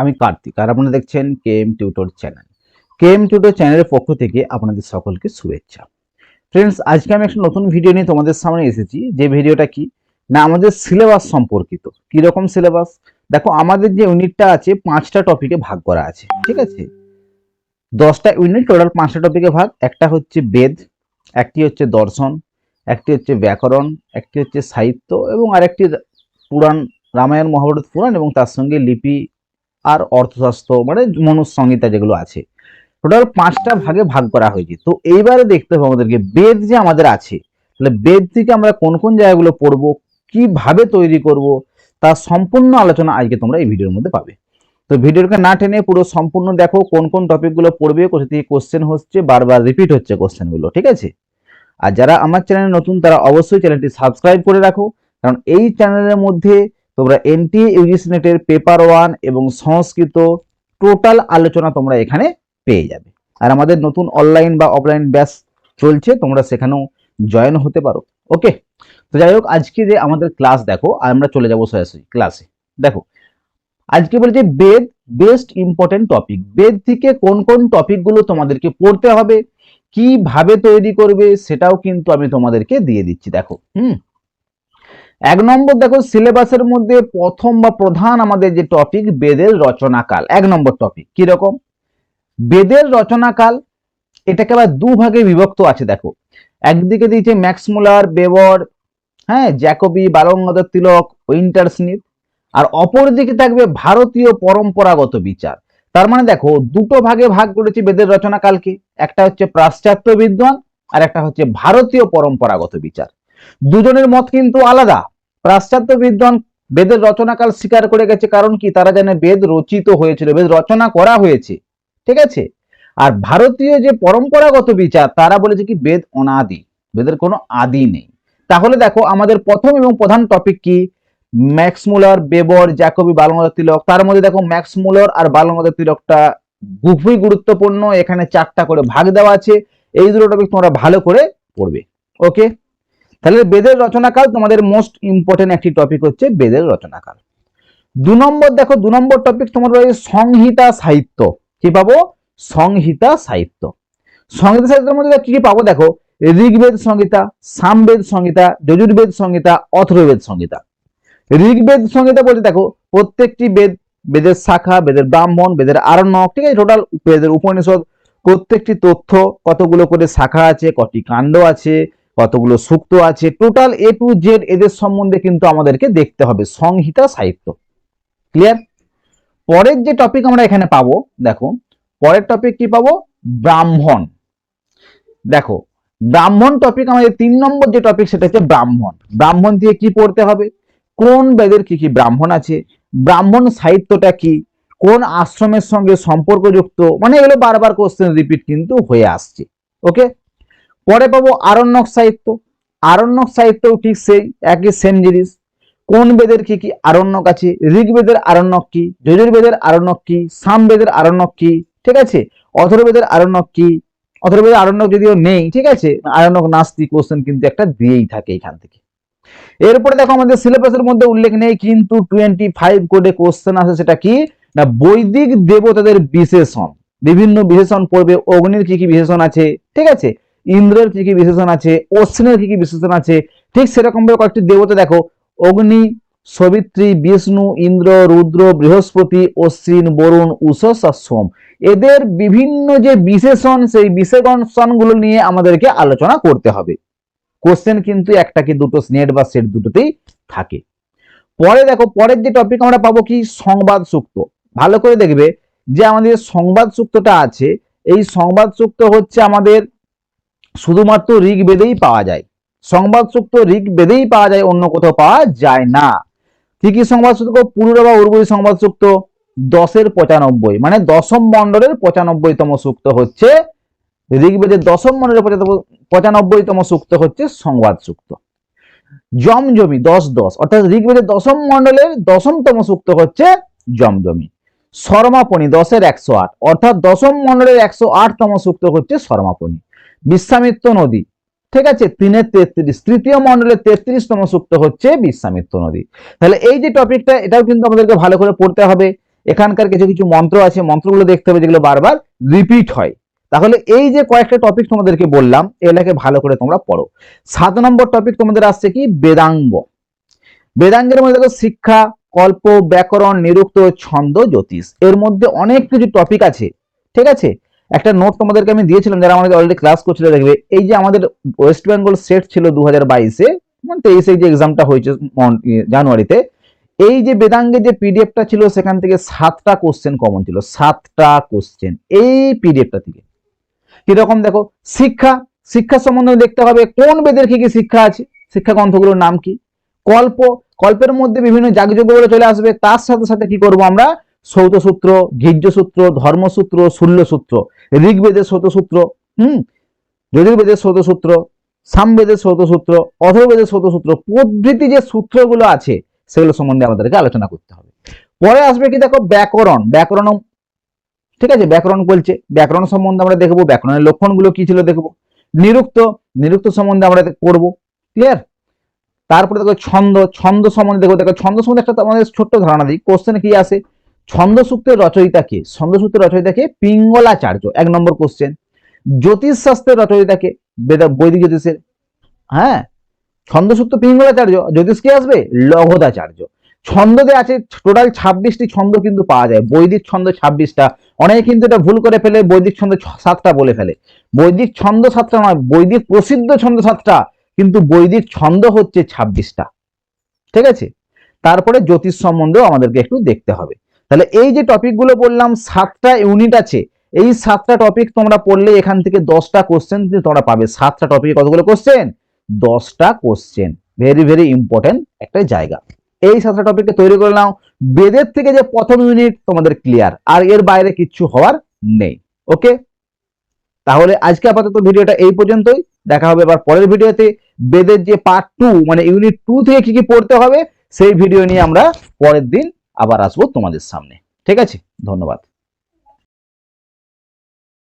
আমি কার্তিক আর আপনারা দেখছেন K M tutor channel K M tutor চ্যানেলের পক্ষ থেকে আপনাদের সকলকে শুভেচ্ছা। ফ্রেন্ডস আজকে আমি একটা নতুন ভিডিও নিয়ে তোমাদের সামনে এসেছি। যে ভিডিওটা কি? না, আমাদের সিলেবাস সম্পর্কিত। কি রকম সিলেবাস দেখো, আমাদের যে ইউনিটটা আছে, পাঁচটা টপিকে ভাগ করা আছে। ঠিক আছে? দশটা ইউনিট টোটাল পাঁচটা টপিকে ভাগ। একটা হচ্ছে বেদ, একটি হচ্ছে দর্শন, একটি হচ্ছে ব্যাকরণ, একটি হচ্ছে সাহিত্য এবং আরেকটি পুরাণ, রামায়ণ, মহাভারত পুরাণ এবং তার সঙ্গে লিপি আর অর্থশাস্ত্র মানে মনুসংহিতা যেগুলো আছে টোটাল পাঁচটা ভাগে ভাগ করা হয়েছে। তো এইবারে দেখতে হবে আমাদেরকে বেদ যে আমাদের আছে, তাহলে বেদ থেকে আমরা কোন কোন জায়গাগুলো পড়ব, কীভাবে তৈরি করব তার সম্পূর্ণ আলোচনা আজকে তোমরা এই ভিডিওর মধ্যে পাবে। তো ভিডিওটাকে না টেনে পুরো সম্পূর্ণ দেখো, কোন কোন টপিকগুলো পড়বে, কোথা থেকে কোশ্চেন হচ্ছে, বারবার রিপিট হচ্ছে কোশ্চেনগুলো ঠিক আছে? আর যারা আমার চ্যানেলে নতুন, তারা অবশ্যই চ্যানেলটি সাবস্ক্রাইব করে রাখো, কারণ এই চ্যানেলের মধ্যে তোমরা এনটি ইউজিসি নেটের পেপার ওয়ান এবং সংস্কৃত টোটাল আলোচনা তোমরা এখানে পেয়ে যাবে। আর আমাদের নতুন অনলাইন বা অফলাইন ব্যাস চলছে, তোমরা সেখানেও জয়েন হতে পারো। ওকে তো যাই হোক, আজকে যে আমাদের ক্লাস দেখো, আমরা চলে যাব সরাসরি ক্লাসে দেখো, আজকে বলছে Veda best important topic Veda থেকে কোন কোন টপিকগুলো তোমাদেরকে পড়তে হবে, কীভাবে তৈরি করবে, সেটাও কিন্তু আমি তোমাদেরকে দিয়ে দিচ্ছি। দেখো, হুম? এক নম্বর দেখো সিলেবাসের মধ্যে প্রথম বা প্রধান আমাদের যে টপিক বেদের রচনাকাল। এক নম্বর টপিক কি রকম? বেদের রচনাকাল, এটাকে আবার দু ভাগে বিভক্ত আছে, দেখো। একদিকে দিয়েছে ম্যাক্সমুলার বেবর হ্যাঁ Jacobi, Bal Gangadhar Tilak, Winter Smith. আর অপর দিকে থাকবে ভারতীয় পরম্পরাগত বিচার। তার মানে দেখো, দুটো ভাগে ভাগ করেছে বেদের রচনাকালকে। একটা হচ্ছে পাশ্চাত্য বিদ্বান, আর একটা হচ্ছে ভারতীয় পরম্পরাগত বিচার। দুজনের মত কিন্তু আলাদা। পাশ্চাত্য বিদ্বান বেদের রচনাকাল স্বীকার করে গেছে, কারণ কি? তারা জানে বেদ রচিত হয়েছিল, বেদ রচনা করা হয়েছে। ঠিক আছে? আর ভারতীয় যে পরম্পরাগত বিচার, তারা বলেছে কি? বেদ অনাদি। বেদের কোনো আদি নেই। তাহলে দেখো, আমাদের প্রথম এবং প্রধান টপিক কি? Max Muller, Weber, Jacobi, Balgangadhar Tilak. তার মধ্যে দেখো, ম্যাক্স মুলার আর বালগঙ্গাধর তিলকটা খুবই গুরুত্বপূর্ণ। এখানে চারটা করে ভাগ দেওয়া আছে। এই দুটো টপিক তোমরা ভালো করে পড়বে। ওকে তাহলে বেদের রচনাকাল তোমাদের মোস্ট ইম্পর্টেন্ট একটি টপিক হচ্ছে বেদের রচনাকাল। দু নম্বর দেখো, দু নম্বর টপিক তোমার রয়েছে সংহিতা সাহিত্য। কি পাবো? সংহিতা সাহিত্য। সংহিতা সাহিত্যের মধ্যে কি কি পাবো? দেখো, ঋগ্বেদ সংহিতা, সামবেদ সংহিতা, যজুর্বেদ সংহিতা, অথর্ববেদ সংহিতা। ঋগ্বেদ সংহিতা বলতে দেখো, প্রত্যেকটি বেদ, বেদের শাখা, বেদের ব্রাহ্মণ, বেদের আরণ্যক, ঠিক আছে টোটাল বেদের উপনিষদ, প্রত্যেকটি তথ্য, কতগুলো করে শাখা আছে, কটি কাণ্ড আছে কতগুলো সূক্ত আছে? টোটাল এ টু জেড এদের সম্বন্ধে কিন্তু আমাদেরকে দেখতে হবে, সংহিতা সাহিত্য। ক্লিয়ার পরের যে টপিক আমরা এখানে পাবো, দেখো, পরের টপিক কি পাবো? ব্রাহ্মণ। দেখো, ব্রাহ্মণ টপিক আমাদের তিন নম্বর যে টপিক সেটা হচ্ছে ব্রাহ্মণ। ব্রাহ্মণ দিয়ে কি পড়তে হবে? কোন বেদের কি কি ব্রাহ্মণ আছে? ব্রাহ্মণ সাহিত্যটা কি? কোন আশ্রমের সঙ্গে সম্পর্কযুক্ত? মানে এগুলো বারবার কোশ্চেন রিপিট কিন্তু হয়ে আসছে। ওকে পরে পাবো আরণ্যক সাহিত্য। আরণ্যক সাহিত্যও ঠিক সেই, একই সেম জিনিস। কোন বেদের কি কি আরণ্যক আছে? ঋগ্বেদের আরণ্যক কি? যজুর্বেদের আরণ্যক কি? সামবেদের আরণ্যক কি? ঠিক আছে? অথর্বেদের আরণ্যক কি? অথর্বেদের আরণ্যক যদিও নেই, ঠিক আছে? আরণ্যক নাস্তি কোশ্চেন কিন্তু একটা দিয়েই থাকে এখান থেকে। এরপরে দেখো আমাদের সিলেবাসের মধ্যে উল্লেখ নেই, কিন্তু টোয়েন্টি ফাইভ কোডে কোশ্চেন আছে সেটা কি? না, বৈদিক দেবতাদের বিশেষণ। বিভিন্ন বিশেষণ পড়বে, অগ্নির কি কি বিশেষণ আছে? ঠিক আছে? ইন্দ্রের কি কি বিশেষণ আছে, অশ্বিনের কি কি বিশেষণ আছে, ঠিক সেরকম ভাবে কয়েকটি দেবতা দেখো, অগ্নি, সবিত্রী, বিষ্ণু, ইন্দ্র, রুদ্র, বৃহস্পতি, অশ্বিন, বরুণ উষস আর সোম এদের বিভিন্ন যে বিশেষণ, সেই বিশেষণগুলো নিয়ে আমাদেরকে আলোচনা করতে হবে। কোশ্চেন কিন্তু একটা কি দুটো স্নেট বা সেট দুটোতেই থাকে। পরে দেখো, পরের যে টপিক আমরা পাবো কি? সংবাদ সুক্ত। ভালো করে দেখবে যে আমাদের সংবাদ সুক্তটা আছে, এই সংবাদ সুক্ত হচ্ছে আমাদের শুধুমাত্র ঋগ্বেদেই পাওয়া যায়। সংবাদ সুক্ত ঋগ্বেদেই পাওয়া যায়, অন্য কোথাও পাওয়া যায় না। কি কি সংবাদ সুক্ত পুরুরা বা উর্বরী সংবাদ সুক্ত দশের পঁচানব্বই মানে দশম মণ্ডলের পঁচানব্বইতম সূক্ত হচ্ছে ঋগ্বেদের দশম মণ্ডলের পঁচানব্বইতম সূক্ত হচ্ছে সংবাদ সূক্ত জমজমি, দশ দশ, অর্থাৎ ঋগ্বেদের দশম মণ্ডলের দশমতম সূক্ত হচ্ছে জমজমি। শর্মাপনি দশের একশো আট, অর্থাৎ দশম মণ্ডলের একশো আটতম সূক্ত হচ্ছে শর্মাপনি বিশ্বামিত্র নদী। ঠিক আছে? তিনের তেত্রিশ, তৃতীয় মণ্ডলের তেত্রিশতম সূক্ত হচ্ছে বিশ্বামিত্র নদী। তাহলে এই যে টপিকটা, এটাও কিন্তু আমাদেরকে ভালো করে পড়তে হবে। এখানকার কিছু কিছু মন্ত্র আছে, মন্ত্রগুলো দেখতে হবে যেগুলো বারবার রিপিট হয়। তাহলে এই যে কয়েকটা টপিক তোমাদেরকে বললাম, এগুলাকে ভালো করে তোমরা পড়ো। সাত নম্বর টপিক তোমাদের আসছে কি? বেদাঙ্গ। বেদাঙ্গের মধ্যে দেখো, শিক্ষা, কল্প, ব্যাকরণ, নিরুক্ত, ছন্দ, জ্যোতিষ। এর মধ্যে অনেক কিছু টপিক আছে। ঠিক আছে? একটা নোট তোমাদেরকে আমি দিয়েছিলাম যারা আমাদের অলরেডি ক্লাস করছিল, দেখবে, এই যে আমাদের ওয়েস্ট বেঙ্গল সেট ছিল দু হাজার বাইশে মানে তেইশে যে এক্সামটা হয়েছে জানুয়ারিতে, এই যে বেদাঙ্গের যে পিডিএফটা ছিল, সেখান থেকে সাতটা কোশ্চেন কমন ছিল, সাতটা কোশ্চেন এই পিডিএফটা থেকে। কীরকম দেখো, শিক্ষা শিক্ষা সম্বন্ধে দেখতে হবে, কোন বেদের কি কি শিক্ষা আছে, শিক্ষা গ্রন্থগুলোর নাম কি? কল্প, কল্পের মধ্যে বিভিন্ন যাগযজ্ঞগুলো চলে আসবে, তার সাথে সাথে কি করব আমরা? সূত্র ঘির্যসূত্র ধর্মসূত্র, শূল্যসূত্র। ঋগ্বেদের সূত্র হুম? যজুর্বেদের সূত্র সামবেদের সূত্র অথর্বেদের সূত্র প্রভৃতি যে সূত্রগুলো আছে, সেগুলো সম্বন্ধে আমাদেরকে আলোচনা করতে হবে। পরে আসবে কি দেখো, ব্যাকরণ। ব্যাকরণ ঠিক আছে? ব্যাকরণ বলছে। ব্যাকরণ সম্বন্ধে আমরা দেখব, ব্যাকরণের লক্ষণগুলো কি ছিল দেখব। নিরুক্ত নিরুক্ত সম্বন্ধে আমরা পড়ব ক্লিয়ার তারপরে দেখো ছন্দ ছন্দ সম্বন্ধে দেখো দেখো, ছন্দ সম্বন্ধে একটা আমাদের ছোট্ট ধারণা দিই। কোশ্চেন কি আসে? ছন্দ সূত্রের রচয়িতা কে? ছন্দ সূত্রের রচয়িতা কে? পিঙ্গলাচার্য। এক নম্বর কোশ্চেন জ্যোতিষ শাস্ত্রের রচয়িতা কে? বেদা বৈদিক জ্যোতিষের। হ্যাঁ? ছন্দসূত্র পিঙ্গলাচার্য। জ্যোতিষ কে আসবে? লঘদাচার্য। ছন্দতে আছে টোটাল ছাব্বিশটি ছন্দ কিন্তু পাওয়া যায়। বৈদিক ছন্দ ছাব্বিশটা। অনেকে কিন্তু এটা ভুল করে ফেলে, বৈদিক ছন্দ সাতটা বলে ফেলে। বৈদিক ছন্দ সাতটা নয়, বৈদিক প্রসিদ্ধ ছন্দ সাতটা, কিন্তু বৈদিক ছন্দ হচ্ছে ছাব্বিশটা। ঠিক আছে? তারপরে জ্যোতিষ সম্বন্ধেও আমাদেরকে একটু দেখতে হবে। তাহলে এই যে টপিকগুলো বললাম, সাতটা ইউনিট আছে, এই সাতটা টপিক তোমরা পড়লে এখান থেকে দশটা কোশ্চেন তোমরা পাবে। সাতটা টপিকে কতগুলো কোশ্চেন দশটা কোশ্চেন ভেরি ভেরি ইম্পর্টেন্ট একটা জায়গা। এই সাতটা টপিককে তৈরি করে নাও। বেদের থেকে যে প্রথম ইউনিট তোমাদের ক্লিয়ার আর এর বাইরে কিচ্ছু হওয়ার নেই। ওকে তাহলে আজকে আপাতত ভিডিওটা এই পর্যন্তই। দেখা হবে আবার পরের ভিডিওতে। বেদের যে পার্ট টু মানে ইউনিট টু থেকে কি কি পড়তে হবে, সেই ভিডিও নিয়ে আমরা পরের দিন আবার আসব তোমাদের সামনে। ঠিক আছে? ধন্যবাদ।